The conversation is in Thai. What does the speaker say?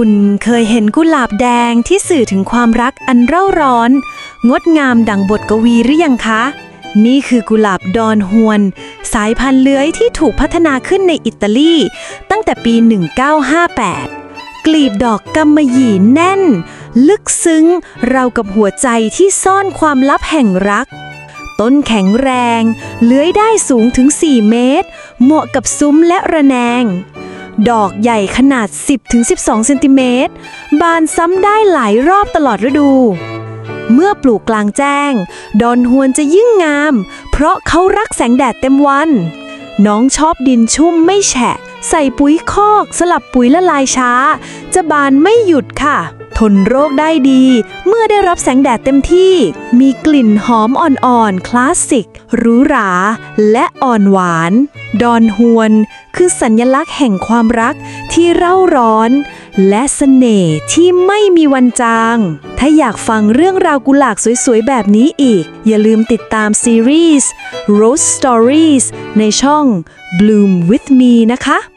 คุณเคยเห็นกุหลาบแดงที่สื่อถึงความรักอันเร่าร้อน งดงามดังบทกวีหรือยังคะ นี่คือกุหลาบดอนฮวน สายพันธุ์เลื้อยที่ถูกพัฒนาขึ้นในอิตาลี ตั้งแต่ปี 1958 กลีบดอกกำมะหยี่แน่น ลึกซึ้งเราวกับหัวใจที่ซ่อนความลับแห่งรักต้นแข็งแรง เลื้อยได้สูงถึง 4 เมตร เหมาะกับซุ้มและระแนง ดอกใหญ่ขนาด 10-12 เซนติเมตร บานซ้ำได้หลายรอบตลอดฤดู เมื่อปลูกกลางแจ้ง ดอนฮวนจะยิ่งงาม เพราะเขารักแสงแดดเต็มวัน น้องชอบดินชุ่มไม่แฉะ ใส่ปุ๋ยคอกสลับปุ๋ยละลายช้า จะบานไม่หยุดค่ะ ทนโรคได้ดี เมื่อได้รับแสงแดดเต็มที่ มีกลิ่นหอมอ่อนๆ คลาสสิกหรูหรา และอ่อนหวาน ดอนฮวน คือสัญลักษณ์แห่งความรักที่เร่าร้อน และเสน่ห์ที่ไม่มีวันจาง ถ้าอยากฟังเรื่องราวกุหลาบสวยๆ แบบนี้อีก อย่าลืมติดตามซีรีส์ Rose Stories ในช่อง Bloom with Me นะคะ